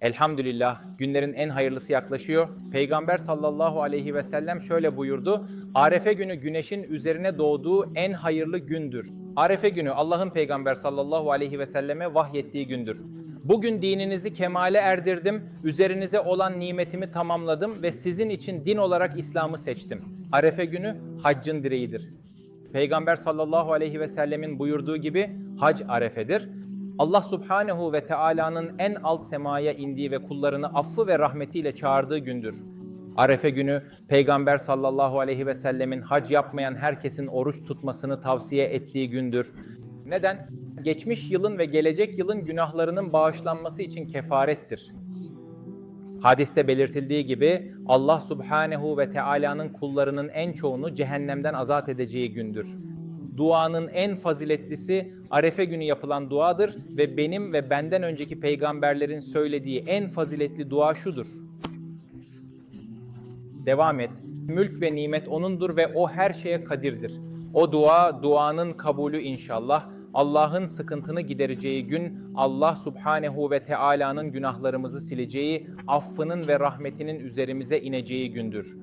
Elhamdülillah günlerin en hayırlısı yaklaşıyor. Peygamber sallallahu aleyhi ve sellem şöyle buyurdu. Arefe günü güneşin üzerine doğduğu en hayırlı gündür. Arefe günü Allah'ın peygamber sallallahu aleyhi ve selleme vahyettiği gündür. Bugün dininizi kemale erdirdim, üzerinize olan nimetimi tamamladım ve sizin için din olarak İslam'ı seçtim. Arefe günü haccın direğidir. Peygamber sallallahu aleyhi ve sellemin buyurduğu gibi hac arefedir. Allah subhanehu ve Teala'nın en alt semaya indiği ve kullarını affı ve rahmetiyle çağırdığı gündür. Arefe günü Peygamber sallallahu aleyhi ve sellemin hac yapmayan herkesin oruç tutmasını tavsiye ettiği gündür. Neden? Geçmiş yılın ve gelecek yılın günahlarının bağışlanması için kefarettir. Hadiste belirtildiği gibi Allah Subhanehu ve Teala'nın kullarının en çoğunu cehennemden azat edeceği gündür. Duanın en faziletlisi Arefe günü yapılan duadır ve benim ve benden önceki peygamberlerin söylediği en faziletli dua şudur. Devam et. Mülk ve nimet O'nundur ve O her şeye kadirdir. O dua, duanın kabulü inşallah. Allah'ın sıkıntını gidereceği gün, Allah Subhanehu ve Teala'nın günahlarımızı sileceği, affının ve rahmetinin üzerimize ineceği gündür.